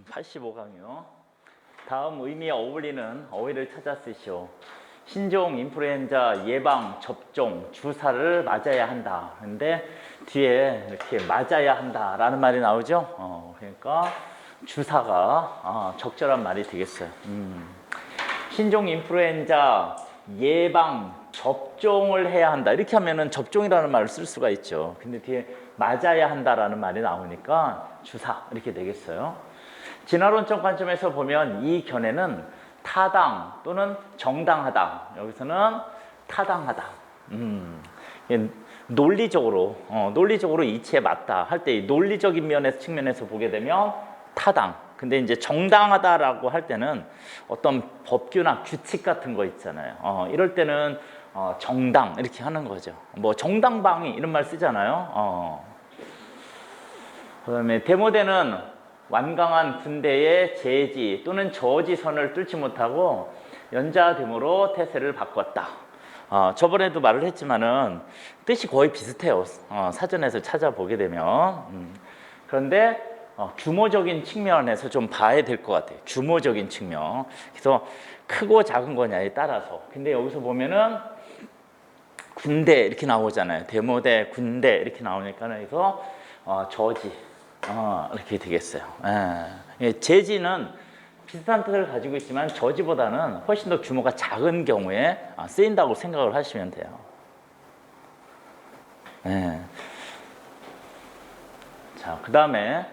음, 85강이요. 다음 의미에 어울리는 어휘를 찾아 쓰시오. 신종 인플루엔자 예방 접종 주사를 맞아야 한다. 근데 뒤에 이렇게 맞아야 한다라는 말이 나오죠. 어, 그러니까 주사가 아, 적절한 말이 되겠어요. 음. 신종 인플루엔자 예방 접종을 해야 한다. 이렇게 하면은 접종이라는 말을 쓸 수가 있죠. 근데 뒤에 맞아야 한다라는 말이 나오니까 주사 이렇게 되겠어요. 진화론적 관점에서 보면 이 견해는 타당 또는 정당하다. 여기서는 타당하다. 음, 논리적으로 어, 논리적으로 이치에 맞다 할 때 논리적인 면에서 측면에서 보게 되면 타당. 근데 이제 정당하다라고 할 때는 어떤 법규나 규칙 같은 거 있잖아요. 어, 이럴 때는 어, 정당 이렇게 하는 거죠. 뭐 정당방위 이런 말 쓰잖아요. 어. 그다음에 데모대는 완강한 군대의 제지 또는 저지선을 뚫지 못하고 연자 데모로 태세를 바꿨다. 어, 저번에도 말을 했지만은 뜻이 거의 비슷해요. 어, 사전에서 찾아보게 되면 음. 그런데 어, 규모적인 측면에서 좀 봐야 될 것 같아요. 규모적인 측면. 그래서 크고 작은 거냐에 따라서. 근데 여기서 보면은 군대 이렇게 나오잖아요. 데모대, 군대 이렇게 나오니까 그래서 어, 저지 어, 이렇게 되겠어요. 예. 예, 제지는 비슷한 뜻을 가지고 있지만 저지보다는 훨씬 더 규모가 작은 경우에 아, 쓰인다고 생각을 하시면 돼요. 예. 자, 그 다음에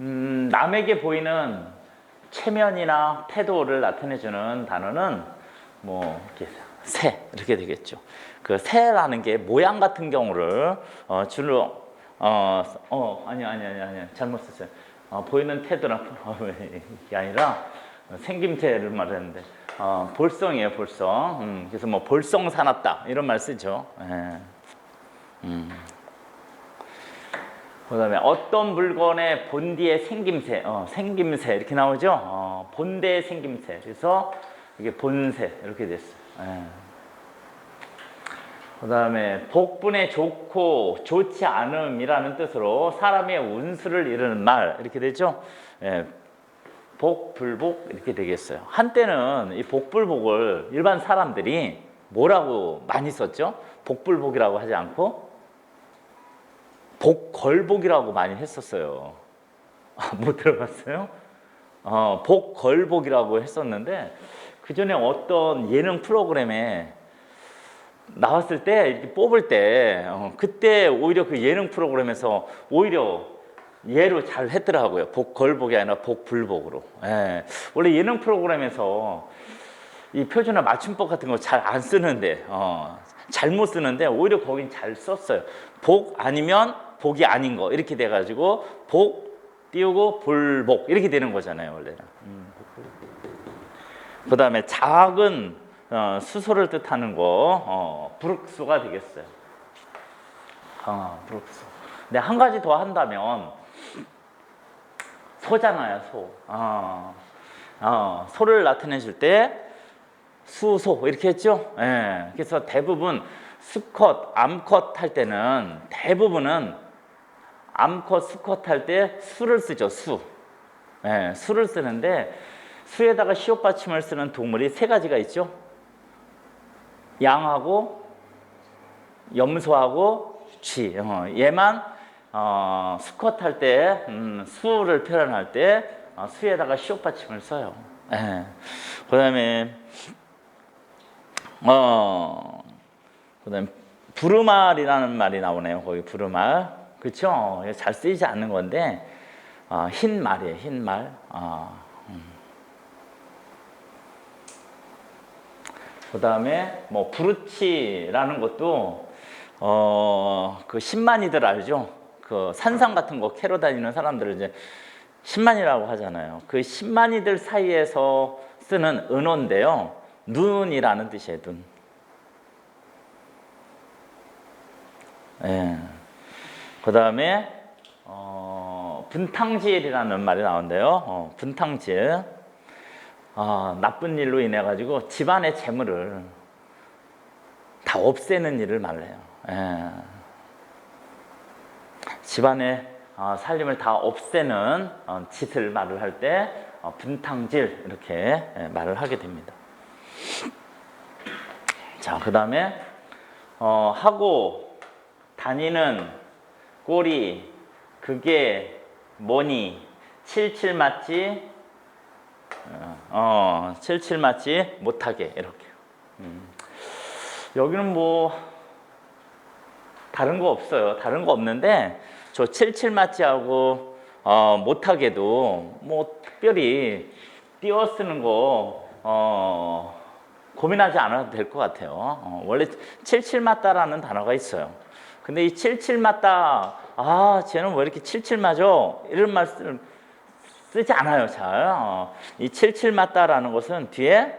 음, 남에게 보이는 체면이나 태도를 나타내주는 단어는 뭐 이렇게 새 이렇게 되겠죠. 그 새라는 게 모양 같은 경우를 어, 주로 어, 어 아니 아니 아니 아니 잘못 썼어요. 어, 보이는 태도나 어, 이게 아니라 생김새를 말했는데 어, 볼성이에요 볼성. 음, 그래서 뭐 볼성 사납다 이런 말 쓰죠. 예. 음. 그 다음에 어떤 물건의 본디의 생김새, 어, 생김새 이렇게 나오죠. 어, 본대의 생김새. 그래서 이게 본새 이렇게 됐어요. 예. 그 다음에 복분에 좋고 좋지 않음이라는 뜻으로 사람의 운수를 이루는 말 이렇게 되죠. 예. 복불복 이렇게 되겠어요. 한때는 이 복불복을 일반 사람들이 뭐라고 많이 썼죠? 복불복이라고 하지 않고 복걸복이라고 많이 했었어요. 아, 못 들어봤어요? 어, 복걸복이라고 했었는데 그 전에 어떤 예능 프로그램에 나왔을 때 이렇게 뽑을 때 어, 그때 오히려 그 예능 프로그램에서 오히려 예로 잘 했더라고요. 복 걸복이 아니라 복불복으로. 예. 원래 예능 프로그램에서 이 표준어 맞춤법 같은 거 잘 안 쓰는데 어, 잘못 쓰는데 오히려 거긴 잘 썼어요. 복 아니면 복이 아닌 거 이렇게 돼가지고 복 띄우고 불복 이렇게 되는 거잖아요 원래는. 음. 그 다음에 작은 어, 수소를 뜻하는 거 어, 브룩소가 되겠어요. 어, 브룩소. 근데 한 가지 더 한다면 소잖아요 소. 어, 어, 소를 나타내 줄때 수소 이렇게 했죠. 예. 그래서 대부분 수컷, 암컷 할 때는 대부분은 암컷, 수컷 할 때 수를 쓰죠. 수. 예, 수를 쓰는데 수에다가 시옷 받침을 쓰는 동물이 세 가지가 있죠. 양하고 염소하고 쥐. 어, 얘만 어, 수컷 할 때, 음, 수를 표현할 때 어, 수에다가 시옷 받침을 써요. 예. 그다음에 어, 그다음 부르말이라는 말이 나오네요. 거기 부르말, 그렇죠? 잘 쓰이지 않는 건데 어, 흰 말이에요. 흰 말. 어, 음. 그 다음에 뭐 부르치라는 것도 어, 그 신만이들 알죠? 그 산상 같은 거 캐러 다니는 사람들을 이제 신만이라고 하잖아요. 그 신만이들 사이에서 쓰는 은어인데요. 눈이라는 뜻이에요. 눈. 예. 그 다음에 어, 분탕질이라는 말이 나온대요. 어, 분탕질. 아, 나쁜 일로 인해 가지고 집안의 재물을 다 없애는 일을 말해요. 예. 집안에 어, 살림을 다 없애는 어, 짓을 말을 할때 어, 분탕질 이렇게 예, 말을 하게 됩니다. 자, 그 다음에 어, 하고 다니는 꼴이 그게 뭐니 칠칠 맞지 어 칠칠 맞지 못하게 이렇게 음. 여기는 뭐 다른 거 없어요 다른 거 없는데 저 칠칠 맞지하고 어, 못하게도 뭐 특별히 띄어쓰는 거 어, 고민하지 않아도 될 것 같아요. 어, 원래 칠칠 맞다라는 단어가 있어요. 근데 이 칠칠 맞다, 아, 쟤는 왜 이렇게 칠칠 맞아? 이런 말 쓰, 쓰지 않아요, 잘. 어, 이 칠칠 맞다라는 것은 뒤에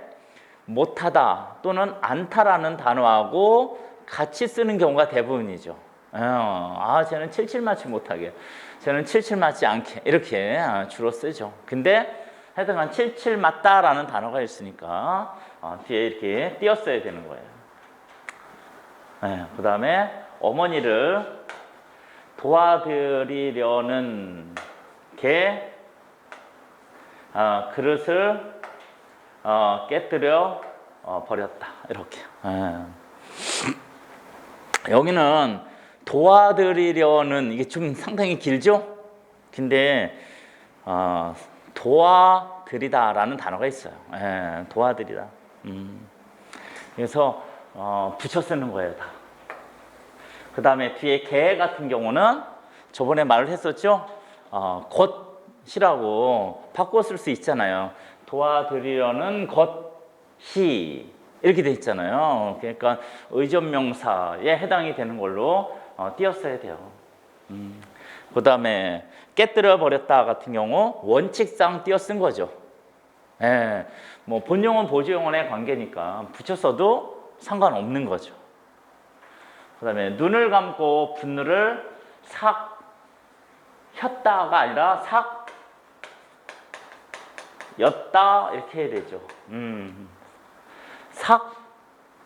못하다 또는 안타라는 단어하고 같이 쓰는 경우가 대부분이죠. 어, 아, 쟤는 칠칠 맞지 못하게. 쟤는 칠칠 맞지 않게. 이렇게 아, 주로 쓰죠. 근데 하여튼간 칠칠 맞다라는 단어가 있으니까 어, 뒤에 이렇게 띄었어야 되는 거예요. 네, 그 다음에 어머니를 도와드리려는 게 어, 그릇을 어, 깨뜨려 어, 버렸다. 이렇게. 예. 여기는 도와드리려는 이게 좀 상당히 길죠? 근데 어, 도와드리다라는 단어가 있어요. 예, 도와드리다. 음. 그래서 어, 붙여 쓰는 거예요, 다. 그 다음에 뒤에 개 같은 경우는 저번에 말을 했었죠? 어, 것 이라고 바꿔 쓸 수 있잖아요. 도와드리려는 것이 이렇게 돼 있잖아요. 그러니까 의존명사에 해당이 되는 걸로 어, 띄었어야 돼요. 음. 그 다음에 깨뜨려 버렸다 같은 경우 원칙상 띄어 쓴 거죠. 예, 뭐 본용은 보조용언의 관계니까 붙였어도 상관없는 거죠. 그 다음에 눈을 감고 분노를 삭 혔다가 아니라 삭 였다 이렇게 해야 되죠. 음. 삭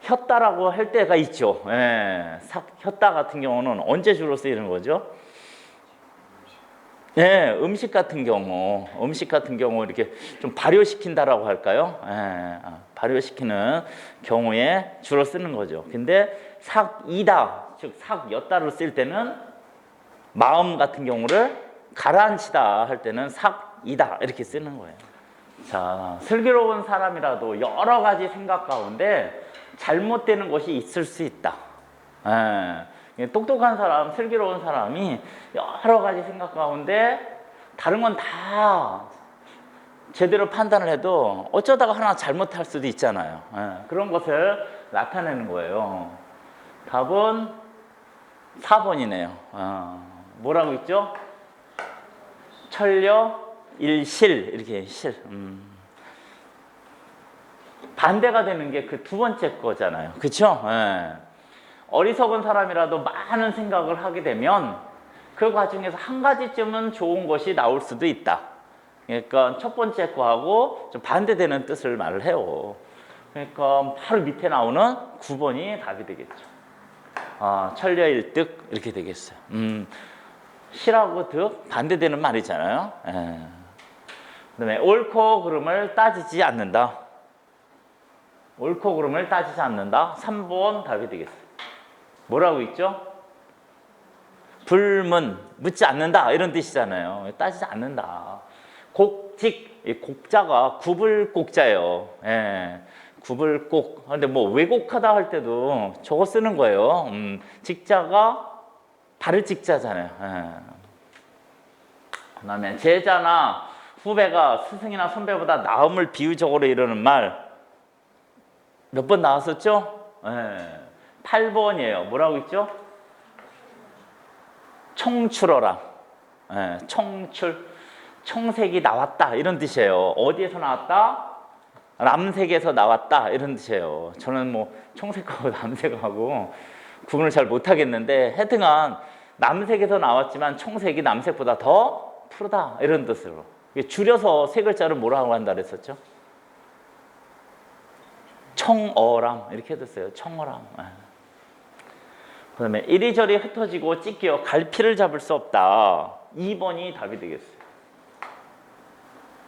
혔다라고 할 때가 있죠. 예, 삭 혔다 같은 경우는 언제 주로 쓰이는 거죠? 예, 음식 같은 경우, 음식 같은 경우 이렇게 좀 발효시킨다라고 할까요? 예, 아, 발효시키는 경우에 주로 쓰는 거죠. 근데 삭이다, 즉 삭였다를 쓸 때는 마음 같은 경우를 가라앉히다 할 때는 삭이다 이렇게 쓰는 거예요. 자, 슬기로운 사람이라도 여러 가지 생각 가운데 잘못되는 것이 있을 수 있다. 예, 똑똑한 사람, 슬기로운 사람이 여러 가지 생각 가운데 다른 건 다 제대로 판단을 해도 어쩌다가 하나 잘못할 수도 있잖아요. 예, 그런 것을 나타내는 거예요. 답은 4번이네요. 어, 뭐라고 있죠? 천려 일실 이렇게 실. 음. 반대가 되는 게 그 두 번째 거잖아요. 그렇죠? 어리석은 사람이라도 많은 생각을 하게 되면 그 과정에서 한 가지쯤은 좋은 것이 나올 수도 있다. 그러니까 첫 번째 거하고 좀 반대되는 뜻을 말을 해요. 그러니까 바로 밑에 나오는 9번이 답이 되겠죠. 아, 천려일득 이렇게 되겠어요. 음, 실하고 득 반대되는 말이잖아요. 예. 그다음에 옳고 그름을 따지지 않는다. 옳고 그름을 따지지 않는다. 3번 답이 되겠어요. 뭐라고 있죠? 불문, 묻지 않는다 이런 뜻이잖아요. 따지지 않는다. 곡직, 이 곡자가 구불곡자예요. 예. 구불곡. 근데 뭐 왜곡하다 할 때도 저거 쓰는 거예요. 음, 직자가 발을 직자잖아요. 예. 그다음에 제자나 후배가 스승이나 선배보다 나음을 비유적으로 이루는 말 몇 번 나왔었죠? 예. 8번이에요. 뭐라고 있죠? 청출어라. 예, 청출. 청색이 나왔다. 이런 뜻이에요. 어디에서 나왔다? 남색에서 나왔다. 이런 뜻이에요. 저는 뭐 청색하고 남색하고 구분을 잘 못하겠는데 하여튼간 남색에서 나왔지만 청색이 남색보다 더 푸르다. 이런 뜻으로. 줄여서 세 글자를 뭐라고 한다 그랬었죠? 청어람 이렇게 해뒀어요. 청어람. 예. 그다음에 이리저리 흩어지고 찢겨 갈피를 잡을 수 없다. 2번이 답이 되겠어요.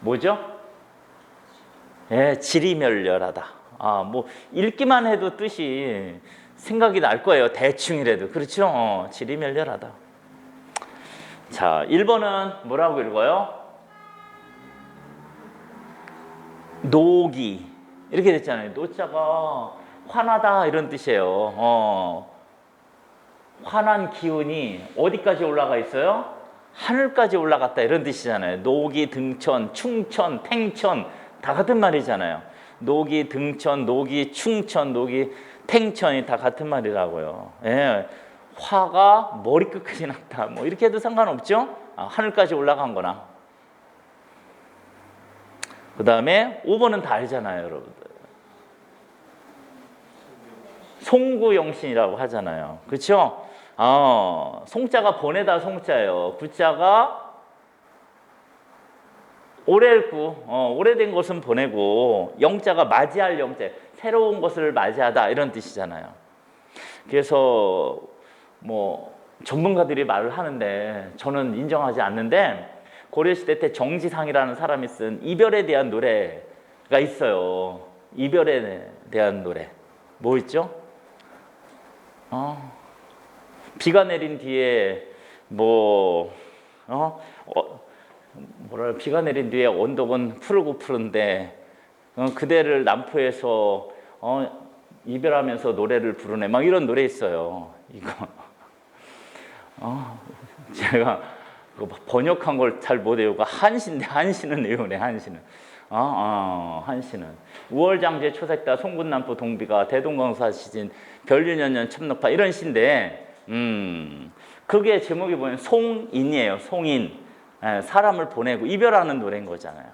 뭐죠? 예, 지리멸렬하다. 아, 뭐 읽기만 해도 뜻이 생각이 날 거예요. 대충이라도. 그렇죠? 어, 지리멸렬하다. 자, 1번은 뭐라고 읽어요? 노기. 이렇게 됐잖아요. 노자가 화나다 이런 뜻이에요. 어. 환한 기운이 어디까지 올라가 있어요? 하늘까지 올라갔다 이런 뜻이잖아요. 노기, 등천, 충천, 탱천 다 같은 말이잖아요. 노기, 등천, 노기, 충천, 노기, 탱천이 다 같은 말이라고요. 예. 화가 머리끝까지 났다. 뭐 이렇게 해도 상관없죠? 아, 하늘까지 올라간 거나. 그 다음에 5번은 다 알잖아요, 여러분들. 송구영신이라고 하잖아요. 그렇죠? 어, 송자가 보내다 송자예요. 구자가 오래구, 어, 오래된 것은 보내고 영자가 맞이할 영자, 새로운 것을 맞이하다 이런 뜻이잖아요. 그래서 뭐 전문가들이 말을 하는데 저는 인정하지 않는데 고려시대 때 정지상이라는 사람이 쓴 이별에 대한 노래가 있어요. 이별에 대한 노래. 뭐 있죠? 어, 비가 내린 뒤에 뭐 어, 어 뭐랄 비가 내린 뒤에 언덕은 푸르고 푸른데 어, 그대를 남포에서 어, 이별하면서 노래를 부르네 막 이런 노래 있어요. 이거 어, 제가 그 번역한 걸 잘 못 외우고 한시인데 한시는 외우네 한시는 어, 어, 한시는 우월장제 초색다 송군남포 동비가 대동강사 시진 별유년년 참록파 이런 시인데 음 그게 제목이 뭐냐면 송인이에요 송인. 예, 사람을 보내고 이별하는 노래인 거잖아요.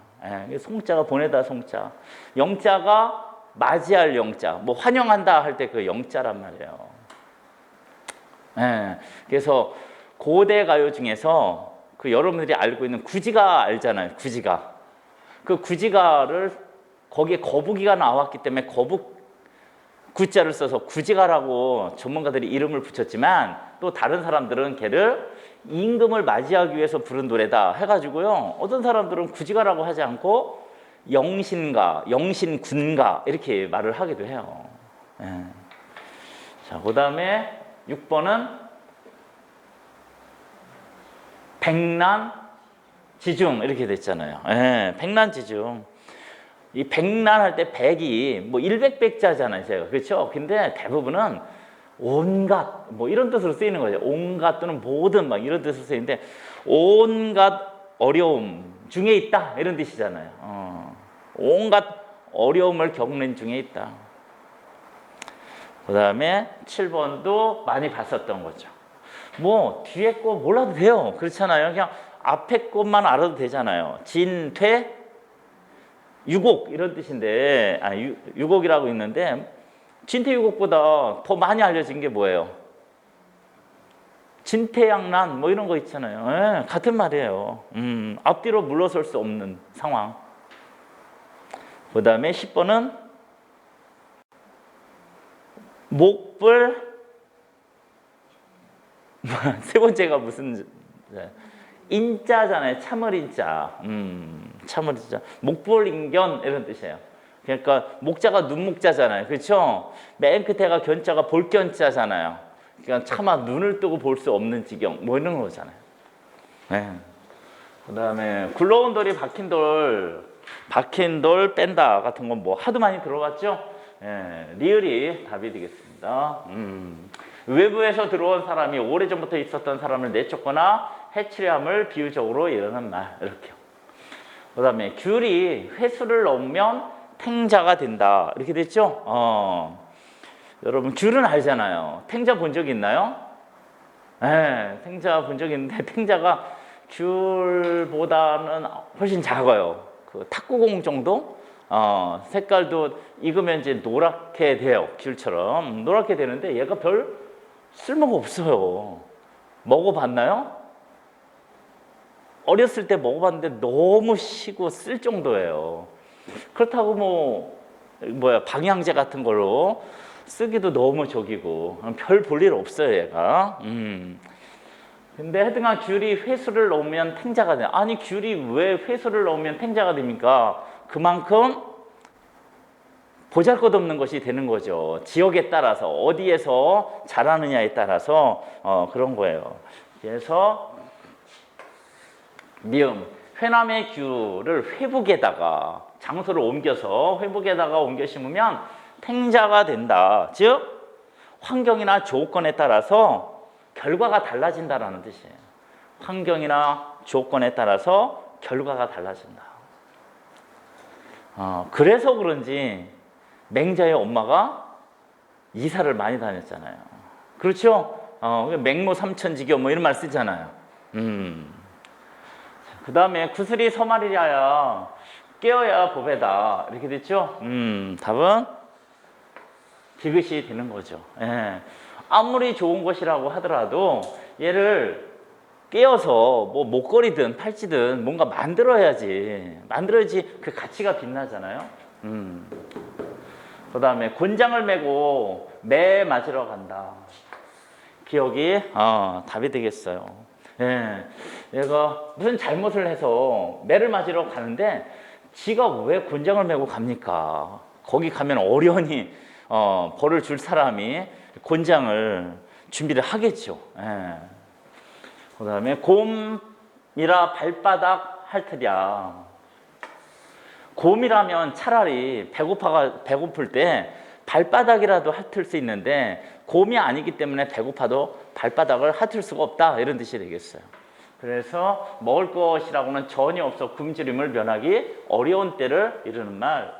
예, 송자가 보내다 송자. 영자가 맞이할 영자. 뭐 환영한다 할 때 그 영자란 말이에요. 예, 그래서 고대 가요 중에서 그 여러분들이 알고 있는 구지가 알잖아요 구지가 그 구지가를 거기에 거북이가 나왔기 때문에 거북 구자를 써서 구지가라고 전문가들이 이름을 붙였지만 또 다른 사람들은 걔를 임금을 맞이하기 위해서 부른 노래다 해가지고요 어떤 사람들은 구지가라고 하지 않고 영신가, 영신군가 이렇게 말을 하기도 해요. 예. 자, 그 다음에 6번은 백난 지중 이렇게 됐잖아요. 예, 백난 지중. 이 백난 할 때 백이 뭐 일백 백자잖아요, 제가. 그렇죠? 근데 대부분은 온갖 뭐 이런 뜻으로 쓰이는 거죠. 온갖 또는 모든 막 이런 뜻으로 쓰이는데 온갖 어려움 중에 있다 이런 뜻이잖아요. 어. 온갖 어려움을 겪는 중에 있다. 그 다음에 7번도 많이 봤었던 거죠. 뭐 뒤에 거 몰라도 돼요. 그렇잖아요. 그냥 앞에 것만 알아도 되잖아요. 진퇴 유곡 이런 뜻인데 아 유, 유곡이라고 있는데 진퇴 유곡보다 더 많이 알려진 게 뭐예요? 진퇴양난 뭐 이런 거 있잖아요. 예, 같은 말이에요. 음, 앞뒤로 물러설 수 없는 상황. 그 다음에 10번은 목불 세 번째가 무슨 네. 인자잖아요. 참을 인자. 음, 참을 인자. 목불인견 이런 뜻이에요. 그러니까 목자가 눈목자잖아요. 그렇죠? 맨 끝에가 견자가 볼견자잖아요. 그러니까 차마 눈을 뜨고 볼 수 없는 지경 뭐 이런 거잖아요. 네. 그다음에 굴러온 돌이 박힌 돌, 박힌 돌 뺀다 같은 건 뭐 하도 많이 들어봤죠? 예, 리을이 답이 되겠습니다. 음. 외부에서 들어온 사람이 오래전부터 있었던 사람을 내쫓거나 해치려함을 비유적으로 이러는 말 이렇게요. 그 다음에 귤이 회수를 넘으면 탱자가 된다 이렇게 됐죠? 어. 여러분 귤은 알잖아요. 탱자 본 적 있나요? 네, 탱자 본 적 있는데 탱자가 귤보다는 훨씬 작아요. 그 탁구공 정도? 어, 색깔도 익으면 이제 노랗게 돼요. 귤처럼 노랗게 되는데 얘가 별 쓸모가 없어요. 먹어봤나요? 어렸을 때 먹어봤는데 너무 시고 쓸 정도예요. 그렇다고 뭐 뭐야 방향제 같은 걸로 쓰기도 너무 적이고 별 볼 일 없어요 얘가. 음. 근데 하여튼간 귤이 회수를 넣으면 탱자가 돼. 아니 귤이 왜 회수를 넣으면 탱자가 됩니까? 그만큼 보잘 것 없는 것이 되는 거죠. 지역에 따라서 어디에서 자라느냐에 따라서 어, 그런 거예요. 그래서 미음 회남의 귤을 회북에다가 장소를 옮겨서 회북에다가 옮겨 심으면 탱자가 된다. 즉 환경이나 조건에 따라서 결과가 달라진다라는 뜻이에요. 환경이나 조건에 따라서 결과가 달라진다. 어, 그래서 그런지 맹자의 엄마가 이사를 많이 다녔잖아요. 그렇죠? 어, 맹모 삼천지교 뭐 이런 말 쓰잖아요. 음. 그 다음에 구슬이 서말이랴야 깨어야 보배다 이렇게 됐죠? 음, 답은 디귿이 되는 거죠. 예. 아무리 좋은 것이라고 하더라도 얘를 깨어서 뭐 목걸이든 팔찌든 뭔가 만들어야지 만들어야지 그 가치가 빛나잖아요. 음. 그 다음에 곤장을 메고 매 맞으러 간다. 기억이 어, 답이 되겠어요. 예, 얘가 무슨 잘못을 해서 매를 맞으러 가는데 지가 왜 곤장을 메고 갑니까? 거기 가면 어련히 어, 벌을 줄 사람이 곤장을 준비를 하겠죠. 예. 그 다음에 곰이라 발바닥 핥으랴. 곰이라면 차라리 배고파가 배고플 때 발바닥이라도 핥을 수 있는데 곰이 아니기 때문에 배고파도 발바닥을 핥을 수가 없다 이런 뜻이 되겠어요. 그래서 먹을 것이라고는 전혀 없어 굶주림을 면하기 어려운 때를 이르는 말